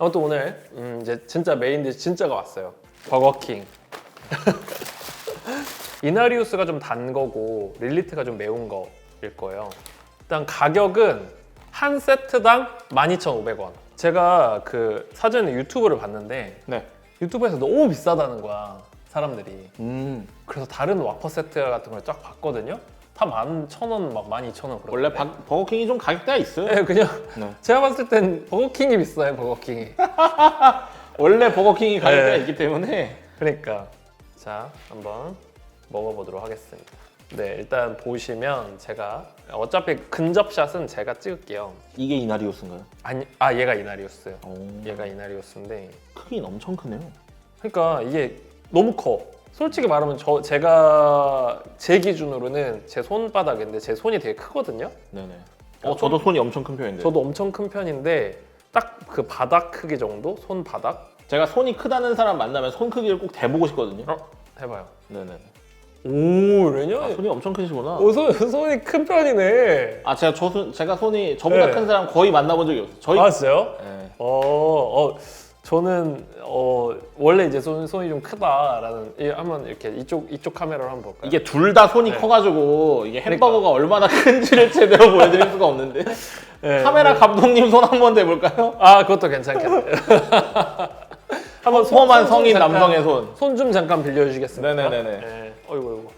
아무튼 오늘 음, 이제 진짜 메인 디시 진짜가 왔어요. 버거킹. 이나리우스가 좀 단 거고 릴리트가 좀 매운 거일 거예요. 일단 가격은 한 세트당 12,500원. 제가 그 사전에 유튜브를 봤는데 네. 유튜브에서 너무 비싸다는 거야 사람들이. 음. 그래서 다른 와퍼 세트 같은 걸 쫙 봤거든요. 다 11,000원, 막 12,000원 그런. 원래 바- 버거킹이 좀 가격대가 있어요. 네, 그냥 네. 제가 봤을 땐 버거킹이 비싸요, 버거킹이. 원래 버거킹이 가격대가 네. 있기 때문에 그러니까 자 한번 먹어보도록 하겠습니다. 네 일단 보시면 제가 어차피 근접샷은 제가 찍을게요. 이게 이나리오스인가요? 아니 아 얘가 이나리우스. 오. 얘가 이나리우스인데 크긴 엄청 크네요. 그러니까 이게 너무 커. 솔직히 말하면 저 제가 제 기준으로는 제 손바닥인데 제 손이 되게 크거든요. 네네. 어, 저도 손이 엄청 큰 편인데. 저도 엄청 큰 편인데 딱 그 바닥 크기 정도 손 바닥 제가 손이 크다는 사람 만나면 손 크기를 꼭 대보고 싶거든요. 어 해봐요. 네네. 오 그러냐? 아, 손이 엄청 크시구나. 어, 손, 손이 큰 편이네. 아 제가 저 손, 제가 손이 저보다 네. 큰 사람 거의 만나본 적이 없어요. 저희 아 진짜요? 네. 어, 어, 저는 어, 원래 이제 손, 손이 좀 크다라는 이 한번 이렇게 이쪽 이쪽 카메라로 한번 볼까요? 이게 둘 다 손이 네. 커가지고 이게 햄버거가 얼마나 큰지를 제대로 보여드릴 수가 없는데 네, 카메라 네. 감독님 손 한 번 대볼까요? 아 그것도 괜찮겠네요. 한번 험한 손좀 성인 남성의 손. 손좀 잠깐 빌려주시겠습니까? 네네네네. 네. 어이구 어이구.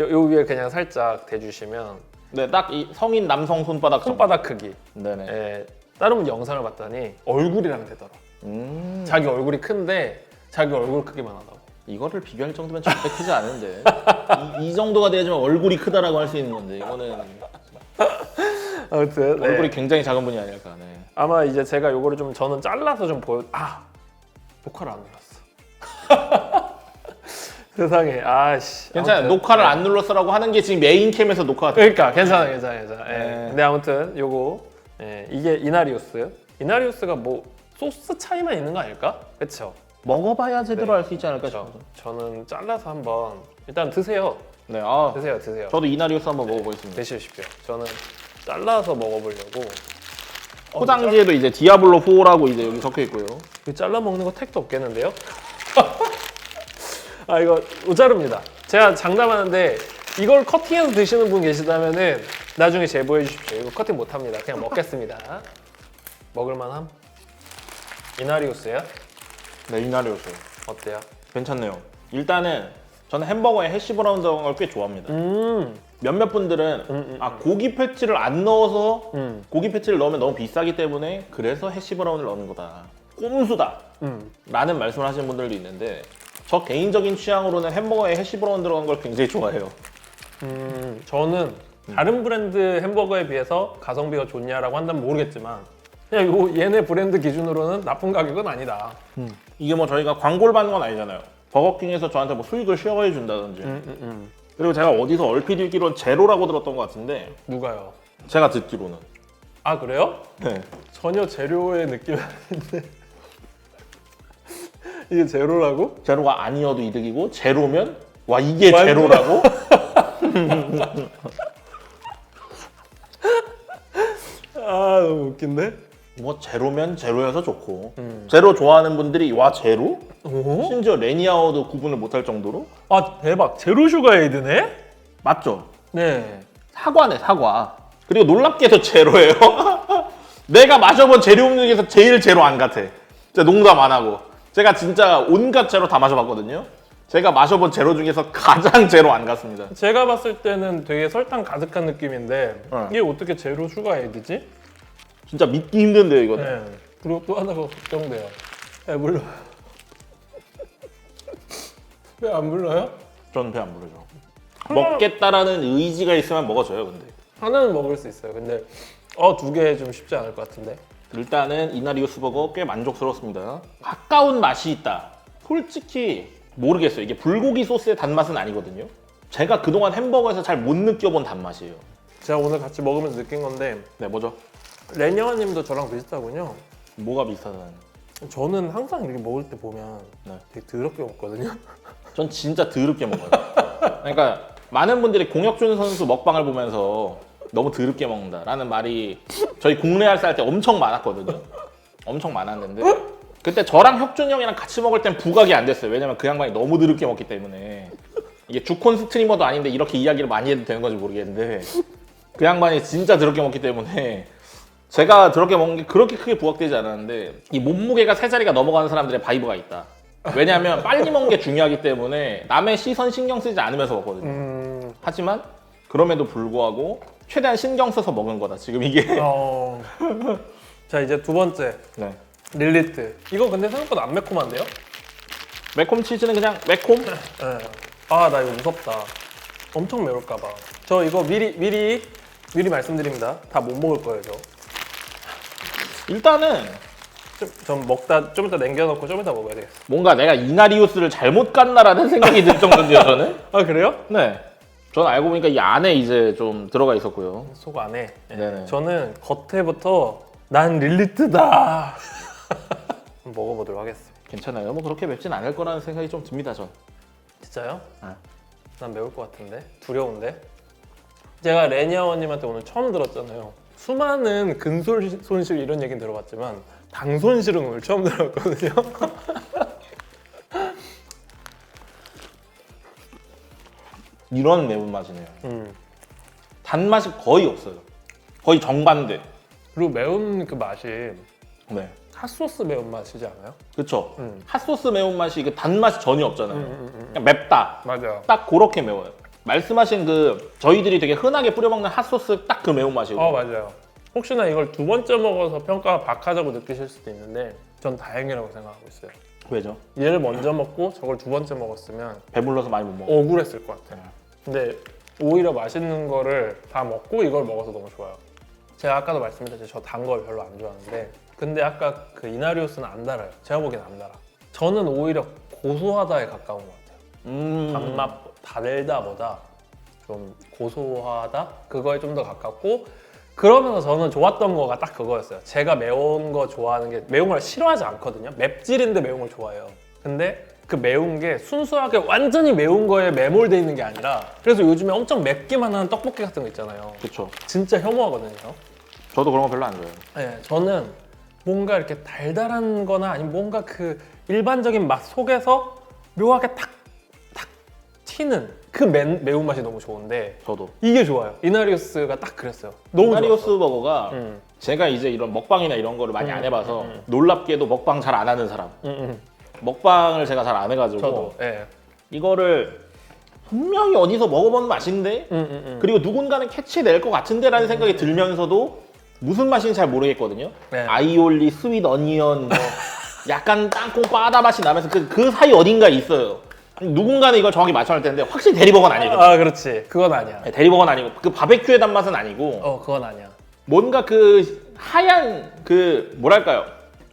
요, 요 위에 그냥 살짝 대주시면 네, 딱 이 성인 남성 손바닥 정도. 손바닥 크기. 네네. 예, 다른 분 영상을 봤더니 얼굴이랑 되더라. 음, 자기 얼굴이 큰데 자기 얼굴 크기만 하다고. 이거를 비교할 정도면 절대 크지 않은데 이, 이 정도가 돼야지만 얼굴이 크다라고 할 수 있는 건데 이거는 아무튼 네. 얼굴이 굉장히 작은 분이 아닐까. 네. 아마 이제 제가 요거를 좀 저는 잘라서 좀 보여 아 녹화를 안 눌렀어 세상에 아씨 괜찮아요. 아무튼, 녹화를 네. 안 눌렀어라고 하는 게 지금 메인 캠에서 녹화가 돼. 그러니까 괜찮아 괜찮아 괜찮아 예. 네. 근데 아무튼 요거 예, 이게 이나리우스 이나리우스가 뭐 소스 차이만 있는 거 아닐까 그쵸 먹어봐야 제대로 네. 알수 있지 않을까 싶어서. 저는 잘라서 한번 일단 드세요 네, 아, 드세요 드세요 저도 이나리오스 한번 먹어보겠습니다. 드시십시오 저는 잘라서 먹어보려고 어, 포장지에도 이제 디아블로 4라고 이제 여기 적혀 있고요. 이거 잘라 먹는 거 택도 없겠는데요? 아 이거 못 자릅니다. 제가 장담하는데 이걸 커팅해서 드시는 분 계시다면은 나중에 제보해 주십시오. 이거 커팅 못 합니다. 그냥 먹겠습니다. 먹을만함? 이나리우스야? 네, 이나리오스. 어때요? 괜찮네요. 일단은 저는 햄버거에 해시 브라운 들어간 걸 꽤 좋아합니다. 음, 몇몇 분들은 음, 아 고기 패치를 안 넣어서 음, 고기 패치를 넣으면 너무 비싸기 때문에 그래서 해시 브라운을 넣는 거다. 꼼수다. 음. 라는 말씀을 하시는 분들도 있는데 저 개인적인 취향으로는 햄버거에 해시 브라운 들어간 걸 굉장히 좋아해요. 음, 저는 다른 브랜드 햄버거에 비해서 가성비가 좋냐라고 한다면 모르겠지만 그냥 요 얘네 브랜드 기준으로는 나쁜 가격은 아니다. 이게 뭐 저희가 광고를 받는 건 아니잖아요. 버거킹에서 저한테 뭐 수익을 쉐어해 준다든지 음, 음, 음. 그리고 제가 어디서 얼핏 읽기로는 제로라고 들었던 것 같은데 누가요? 제가 듣기로는 아 그래요? 네. 전혀 재료의 느낌이 아닌데 이게 제로라고? 제로가 아니어도 이득이고 제로면 와 이게 완전- 제로라고? 아 너무 웃긴데? 뭐 제로면 제로여서 좋고 음. 제로 좋아하는 분들이 와 제로? 오? 심지어 레니아워도 구분을 못할 정도로 아 대박 제로 슈가에이드네? 맞죠? 네 사과네 사과 그리고 놀랍게도 제로예요 내가 마셔본 제로 음료 중에서 제일 제로 안 같아 진짜 농담 안 하고 제가 진짜 온갖 제로 다 마셔봤거든요 제가 마셔본 제로 중에서 가장 제로 안 같습니다 제가 봤을 때는 되게 설탕 가득한 느낌인데 네. 이게 어떻게 제로 슈가에이드지? 진짜 믿기 힘든데요 이거는 네 그리고 또 하나가 걱정돼요 왜 불러 왜 안 불러요? 저는 배 안 부르죠 먹겠다라는 의지가 있으면 먹어줘요 근데 하나는 먹을 수 있어요 근데 어 두 개 좀 쉽지 않을 것 같은데 일단은 이나리오스 버거 꽤 만족스럽습니다. 가까운 맛이 있다. 솔직히 모르겠어요. 이게 불고기 소스의 단맛은 아니거든요. 제가 그동안 햄버거에서 잘 못 느껴본 단맛이에요. 제가 오늘 같이 먹으면서 느낀 건데 네, 뭐죠? 레니아님도 저랑 비슷하군요 뭐가 비슷하다는? 저는 항상 이렇게 먹을 때 보면 네. 되게 더럽게 먹거든요. 전 진짜 더럽게 먹어요. 그러니까 많은 분들이 공혁준 선수 먹방을 보면서 너무 더럽게 먹는다라는 말이 저희 국내 할때 할때 엄청 많았거든요. 엄청 많았는데 그때 저랑 혁준 형이랑 같이 먹을 땐 부각이 안 됐어요. 왜냐면 그 양반이 너무 드럽게 먹기 때문에 이게 주콘 스트리머도 아닌데 이렇게 이야기를 많이 해도 되는 건지 모르겠는데 그 양반이 진짜 더럽게 먹기 때문에 제가 더럽게 먹는 게 그렇게 크게 부각되지 않았는데 이 몸무게가 세 자리가 넘어가는 사람들의 바이브가 있다. 왜냐하면 빨리 먹는 게 중요하기 때문에 남의 시선 신경 쓰지 않으면서 먹거든요. 음, 하지만 그럼에도 불구하고 최대한 신경 써서 먹은 거다. 지금 이게. 어. 자 이제 두 번째 네. 릴리트. 이거 근데 생각보다 안 매콤한데요? 매콤 치즈는 그냥 매콤? 네. 아나 이거 무섭다. 엄청 매울까봐. 저 이거 미리 미리 미리 말씀드립니다. 다 못 먹을 거예요 저. 일단은 좀, 좀 먹다 좀 이따 남겨놓고 좀 이따 먹어야 되겠어. 뭔가 내가 이나리우스를 잘못 갔나라는 생각이 들 정도인데요, 저는. 아 그래요? 네. 저는 알고 보니까 이 안에 이제 좀 들어가 있었고요. 속 안에. 예. 네네. 저는 겉에부터 난 릴리트다. 한번 먹어보도록 하겠습니다. 괜찮아요. 뭐 그렇게 맵진 않을 거라는 생각이 좀 듭니다, 전. 진짜요? 아. 난 매울 것 같은데 두려운데. 제가 레니아 원님한테 오늘 처음 들었잖아요. 수많은 근손 손실 이런 얘기는 들어봤지만 당 손실은 오늘 처음 들었거든요. 이런 매운맛이네요. 음. 단맛이 거의 없어요. 거의 정반대. 그리고 매운 그 맛이 네. 핫소스 매운 맛이지 않아요? 그쵸. 음. 핫소스 매운맛이 그 단맛이 전혀 없잖아요. 음, 음, 음. 그냥 맵다. 맞아. 딱 그렇게 매워요. 말씀하신 그 저희들이 되게 흔하게 뿌려먹는 핫소스 딱 그 매운맛이에요. 어 맞아요. 혹시나 이걸 두 번째 먹어서 평가 박하자고 느끼실 수도 있는데 전 다행이라고 생각하고 있어요. 왜죠? 얘를 먼저 먹고 저걸 두 번째 먹었으면 배불러서 많이 못 먹어. 억울했을 것 같아요. 근데 오히려 맛있는 거를 다 먹고 이걸 먹어서 너무 좋아요. 제가 아까도 말씀드렸죠. 저단 걸 별로 안 좋아하는데 근데 아까 그 이나리우스는 안 달아요. 제가 보기엔 안 달아. 저는 오히려 고소하다에 가까운 것 같아요. 음. 단맛 달다보다 좀 고소하다 그거에 좀 더 가깝고 그러면서 저는 좋았던 거가 딱 그거였어요. 제가 매운 거 좋아하는 게 매운 걸 싫어하지 않거든요. 맵찔인데 매운 걸 좋아해요. 근데 그 매운 게 순수하게 완전히 매운 거에 매몰돼 있는 게 아니라 그래서 요즘에 엄청 맵기만 하는 떡볶이 같은 거 있잖아요. 그쵸. 진짜 혐오하거든요. 저도 그런 거 별로 안 좋아해요. 네, 저는 뭔가 이렇게 달달한 거나 아니면 뭔가 그 일반적인 맛 속에서 묘하게 탁, 탁 튀는 그 매, 매운맛이 너무 좋은데 저도. 이게 좋아요. 이나리우스가 딱 그랬어요. 너무 이나리오스 좋았어. 버거가 음, 제가 이제 이런 먹방이나 이런 거를 많이 음, 안 해봐서 음, 음. 놀랍게도 먹방 잘 안 하는 사람. 음, 음. 먹방을 제가 잘 안 해가지고 저도. 예. 이거를 분명히 어디서 먹어본 맛인데 음, 음, 음. 그리고 누군가는 캐치낼 것 같은데라는 생각이 들면서도 무슨 맛인지 잘 모르겠거든요. 네. 아이올리, 스윗 어니언, 뭐 약간 땅콩 바다 맛이 나면서 그, 그 사이 어딘가에 있어요. 누군가는 이걸 정확히 맞춰낼 텐데 확실히 대리버거는 아니거든요. 아, 그렇지. 그건 아니야. 네, 대리버거는 아니고 그 바베큐의 단맛은 아니고 어, 그건 아니야. 뭔가 그 하얀 그 뭐랄까요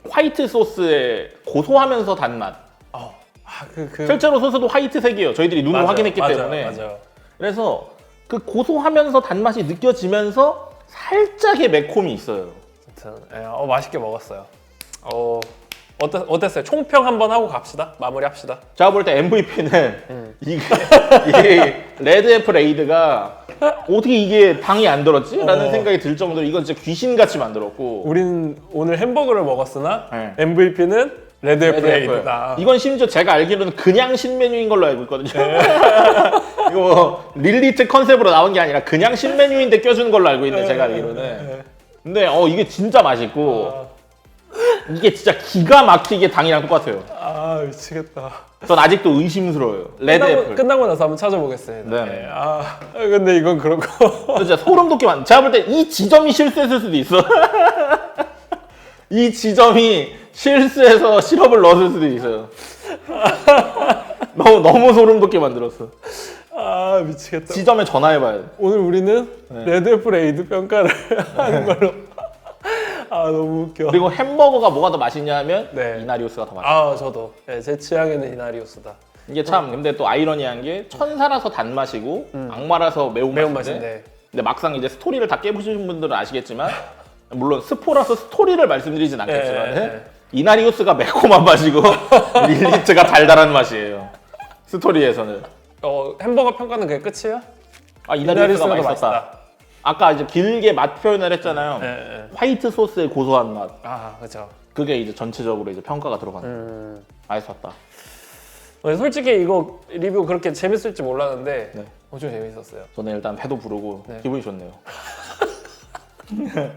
화이트 소스의 고소하면서 단맛. 어, 아, 그, 그. 실제로 소스도 화이트색이에요. 저희들이 눈으로 맞아요, 확인했기 맞아요, 때문에. 맞아요. 그래서 그 고소하면서 단맛이 느껴지면서 살짝의 매콤이 있어요. 아무튼, 예, 어, 맛있게 먹었어요. 어, 어땠, 어땠어요? 총평 한번 하고 갑시다. 마무리 합시다. 제가 볼 때 MVP는 음. 이게, 이게 레드 애플 에이드가 어떻게 이게 당이 안 들었지? 라는 어. 생각이 들 정도로 이건 진짜 귀신같이 만들었고 우린 오늘 햄버거를 먹었으나 네. MVP는 레드 애플. 애플레이드다. 이건 심지어 제가 알기로는 그냥 신메뉴인 걸로 알고 있거든요. 네. 이거 뭐 릴리트 컨셉으로 나온 게 아니라 그냥 신메뉴인데 껴주는 걸로 알고 있는데 제가 네. 알기로는. 근데 어 이게 진짜 맛있고 아, 이게 진짜 기가 막히게 당이랑 똑같아요. 아 미치겠다. 전 아직도 의심스러워요. 레드 끝나고, 애플. 끝나고 나서 한번 찾아보겠습니다. 예, 아 근데 이건 그렇고 진짜 소름 돋게 만. 제가 볼 때 이 지점이 실수했을 수도 있어. 이 지점이 실수해서 시럽을 넣었을 수도 있어요. 너무 너무 소름 돋게 만들었어. 아 미치겠다. 지점에 전화해봐야 돼. 오늘 우리는 네. 레드 애플레이드 평가를 하는 걸로. 아 너무 웃겨. 그리고 햄버거가 뭐가 더 맛있냐면 네. 이나리우스가 더 맛있어. 아 저도 예, 제 취향에는 이나리우스다. 이게 참 근데 또 아이러니한 게 천사라서 단맛이고 악마라서 매운맛인데 매운맛인데. 근데 막상 이제 스토리를 다 깨보신 분들은 아시겠지만 물론 스포라서 스토리를 말씀드리진 않겠지만 예, 예. 이나리우스가 매콤한 맛이고 릴리트가 달달한 맛이에요. 스토리에서는 어 햄버거 평가는 그게 끝이에요? 아 이나리우스가 더 맛있었다. 아까 이제 길게 맛 표현을 했잖아요. 예, 예. 화이트 소스의 고소한 맛. 아 그렇죠. 그게 이제 전체적으로 이제 평가가 들어가는 음. 아이스 왔다. 어, 솔직히 이거 리뷰 그렇게 재밌을지 몰랐는데 네. 엄청 재밌었어요. 저는 일단 배도 부르고 네. 기분이 좋네요.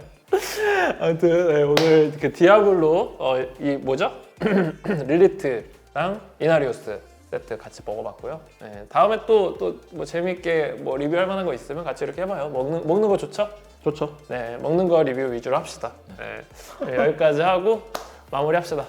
아무튼 네, 오늘 그 디아블로 어, 이 뭐죠? 릴리트랑 이나리우스 세트 같이 먹어봤고요. 네, 다음에 또 또 뭐 재밌게 뭐 리뷰할 만한 거 있으면 같이 이렇게 해봐요. 먹는 먹는 거 좋죠? 좋죠. 네, 먹는 거 리뷰 위주로 합시다. 네, 네, 여기까지 하고 마무리합시다.